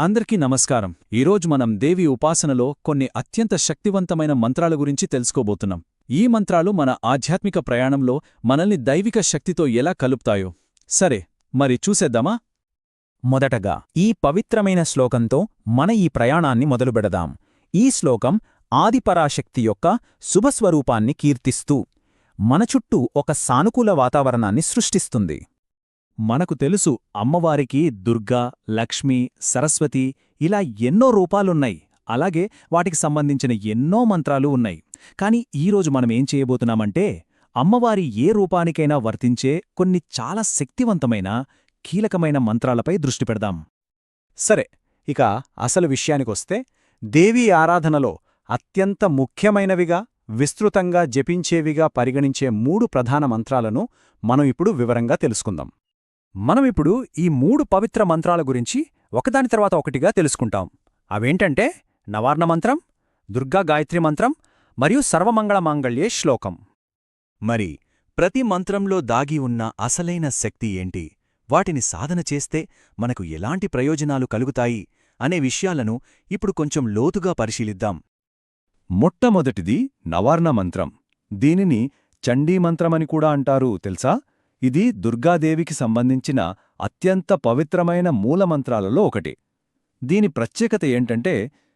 అందరికీ నమస్కారం. ఈరోజు మనం దేవి ఉపాసనలో కొన్ని అత్యంత శక్తివంతమైన మంత్రాల గురించి తెలుసుకోబోతున్నాం. ఈ మంత్రాలు మన ఆధ్యాత్మిక ప్రయాణంలో మనల్ని దైవిక శక్తితో ఎలా కలుపుతాయో. సరే మరి చూసేద్దామా? మొదటగా ఈ పవిత్రమైన శ్లోకంతో మన ఈ ప్రయాణాన్ని మొదలుపెడదాం. ఈ శ్లోకం ఆదిపరాశక్తి యొక్క శుభస్వరూపాన్ని కీర్తిస్తూ మన చుట్టూ ఒక సానుకూల వాతావరణాన్ని సృష్టిస్తుంది. మనకు తెలుసు అమ్మవారికి దుర్గా లక్ష్మి సరస్వతి ఇలా ఎన్నో రూపాలున్నాయి. అలాగే వాటికి సంబంధించిన ఎన్నో మంత్రాలు ఉన్నాయి. కాని ఈరోజు మనమేం చేయబోతున్నామంటే అమ్మవారి ఏ రూపానికైనా వర్తించే కొన్ని చాలా శక్తివంతమైన కీలకమైన మంత్రాలపై దృష్టి పెడదాం. సరే ఇక అసలు విషయానికొస్తే దేవీ ఆరాధనలో అత్యంత ముఖ్యమైనవిగా విస్తృతంగా జపించేవిగా పరిగణించే మూడు ప్రధాన మంత్రాలను మనం ఇప్పుడు వివరంగా తెలుసుకుందాం. మనమిప్పుడు ఈ మూడు పవిత్ర మంత్రాల గురించి ఒకదాని తర్వాత ఒకటిగా తెలుసుకుంటాం. అవేంటంటే నవార్ణ మంత్రం దుర్గా గాయత్రి మంత్రం మరియు సర్వమంగళ మాంగళ్యే శ్లోకం. మరి ప్రతి మంత్రంలో దాగి ఉన్న అసలైన శక్తి ఏంటి? వాటిని సాధన చేస్తే మనకు ఎలాంటి ప్రయోజనాలు కలుగుతాయి అనే విషయాలను ఇప్పుడు కొంచెం లోతుగా పరిశీలిద్దాం. మొట్టమొదటిది నవార్ణ మంత్రం. దీనిని చండీ మంత్రమని కూడా అంటారు తెలుసా? ఇది దుర్గాదేవికి సంబంధించిన అత్యంత పవిత్రమైన మూలమంత్రాలలో ఒకటి. దీని ప్రత్యేకత ఏంటంటే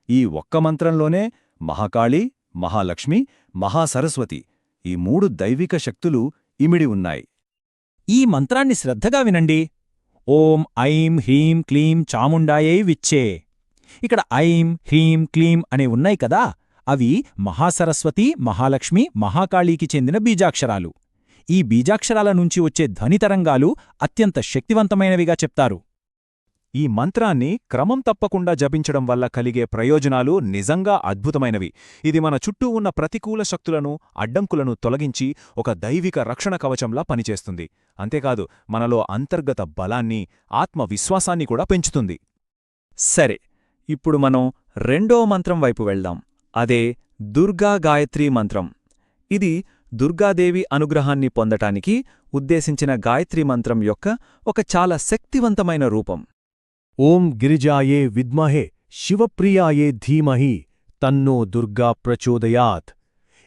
ఈ ఒక్క మంత్రంలోనే మహాకాళి మహాలక్ష్మి మహాసరస్వతి ఈ మూడు దైవిక శక్తులు ఇమిడి ఉన్నాయి. ఈ మంత్రాన్ని శ్రద్ధగా వినండి. ఓం ఐం హ్రీం క్లీం చాముండాయై విచ్చే. ఇక్కడ ఐం హ్రీం క్లీం అనే ఉన్నాయి కదా అవి మహాసరస్వతి మహాలక్ష్మి మహాకాళీకి చెందిన బీజాక్షరాలు. ఈ బీజాక్షరాల నుంచి వచ్చే ధ్వనితరంగాలు అత్యంత శక్తివంతమైనవిగా చెప్తారు. ఈ మంత్రాన్ని క్రమం తప్పకుండా జపించడం వల్ల కలిగే ప్రయోజనాలు నిజంగా అద్భుతమైనవి. ఇది మన చుట్టూ ఉన్న ప్రతికూల శక్తులను అడ్డంకులను తొలగించి ఒక దైవిక రక్షణ కవచంలా పనిచేస్తుంది. అంతేకాదు మనలో అంతర్గత బలాన్ని ఆత్మవిశ్వాసాన్ని కూడా పెంచుతుంది. సరే ఇప్పుడు మనం రెండో మంత్రం వైపు వెళ్దాం. అదే దుర్గా గాయత్రీ మంత్రం. ఇది దుర్గాదేవి అనుగ్రహాన్ని పొందటానికి ఉద్దేశించిన గాయత్రీ మంత్రం యొక్క ఒక చాలా శక్తివంతమైన రూపం. ఓం గిరిజాయే విద్మహే శివప్రియాయే ధీమహి తన్నో దుర్గా ప్రచోదయాత్.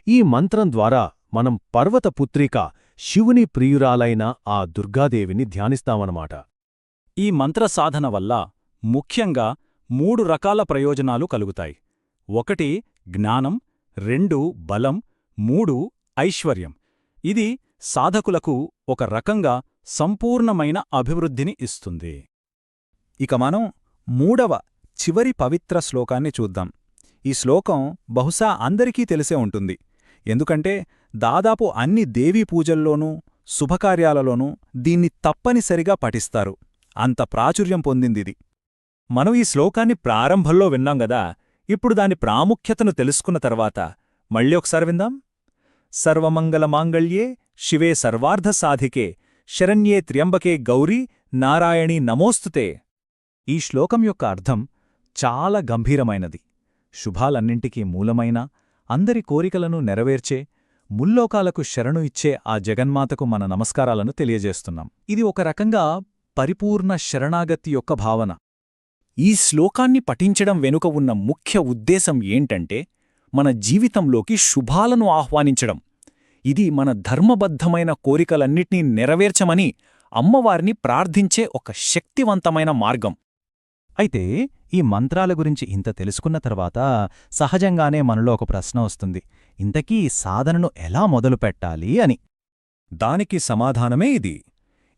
ఈ మంత్రం ద్వారా మనం పర్వతపుత్రిక శివుని ప్రియురాలైన ఆ దుర్గాదేవిని ధ్యానిస్తామన్నమాట. ఈ మంత్ర సాధన వల్ల ముఖ్యంగా మూడు రకాల ప్రయోజనాలు కలుగుతాయి. ఒకటి జ్ఞానం రెండు బలం మూడు ఐశ్వర్యం. ఇది సాధకులకు ఒక రకంగా సంపూర్ణమైన అభివృద్ధిని ఇస్తుంది. ఇక మనం మూడవ చివరి పవిత్ర శ్లోకాన్ని చూద్దాం. ఈ శ్లోకం బహుశా అందరికీ తెలిసే ఉంటుంది. ఎందుకంటే దాదాపు అన్ని దేవీ పూజల్లోనూ శుభకార్యాలలోనూ దీన్ని తప్పనిసరిగా పఠిస్తారు. అంత ప్రాచుర్యం పొందిందిది. మనం ఈ శ్లోకాన్ని ప్రారంభంలో విన్నాం గదా ఇప్పుడు దాని ప్రాముఖ్యతను తెలుసుకున్న తర్వాత మళ్ళీ ఒకసారి విందాం? సర్వమంగళమాంగళ్యే శివే సర్వార్ధసాధికే శరణ్యే త్ర్యంబకే గౌరీ నారాయణీ నమోస్తుతే ఈ శ్లోకం యొక్క అర్థం చాలా గంభీరమైనది శుభాలన్నింటికీ మూలమైన అందరి కోరికలను నెరవేర్చే ముల్లోకాలకు శరణు ఇచ్చే ఆ జగన్మాతకు మన నమస్కారాలను తెలియజేస్తున్నాం. ఇది ఒక రకంగా పరిపూర్ణ శరణాగతి యొక్క భావన. ఈ శ్లోకాన్ని పఠించడం వెనుక ఉన్న ముఖ్య ఉద్దేశం ఏంటంటే మన జీవితంలోకి శుభాలను ఆహ్వానించడం. ఇది మన ధర్మబద్ధమైన కోరికలన్నిటినీ నెరవేర్చమని అమ్మవారిని ప్రార్థించే ఒక శక్తివంతమైన మార్గం. అయితే ఈ మంత్రాల గురించి ఇంత తెలుసుకున్న తర్వాత సహజంగానే మనలో ఒక ప్రశ్న వస్తుంది. ఇంతకీ సాధనను ఎలా మొదలుపెట్టాలి అని. దానికి సమాధానమే ఇది.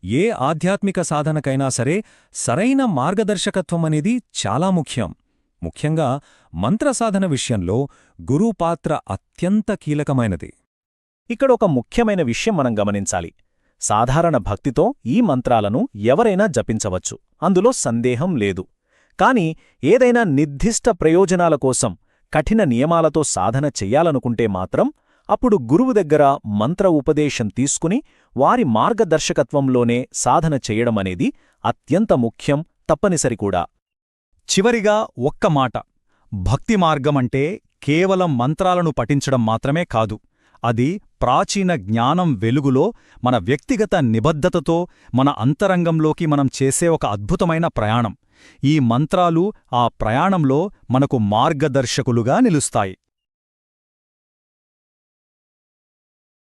ఏ ఆధ్యాత్మిక సాధనకైనా సరే సరైన మార్గదర్శకత్వం అనేది చాలా ముఖ్యం. ముఖ్యంగా మంత్రసాధన విషయంలో గురువు పాత్ర అత్యంత కీలకమైనది. ఇక్కడ ఒక ముఖ్యమైన విషయం మనం గమనించాలి. సాధారణ భక్తితో ఈ మంత్రాలను ఎవరైనా జపించవచ్చు. అందులో సందేహం లేదు. కాని ఏదైనా నిర్దిష్ట ప్రయోజనాల కోసం కఠిన నియమాలతో సాధన చెయ్యాలనుకుంటే మాత్రం అప్పుడు గురువు దగ్గర మంత్ర ఉపదేశం తీసుకుని వారి మార్గదర్శకత్వంలోనే సాధన చెయ్యడమనేది అత్యంత ముఖ్యం తప్పనిసరి కూడా. చివరిగా ఒక్క మాట. భక్తి మార్గమంటే కేవలం మంత్రాలను పఠించడం మాత్రమే కాదు. అది ప్రాచీన జ్ఞానం వెలుగులో మన వ్యక్తిగత నిబద్ధతతో మన అంతరంగంలోకి మనం చేసే ఒక అద్భుతమైన ప్రయాణం. ఈ మంత్రాలు ఆ ప్రయాణంలో మనకు మార్గదర్శకులుగా నిలుస్తాయి.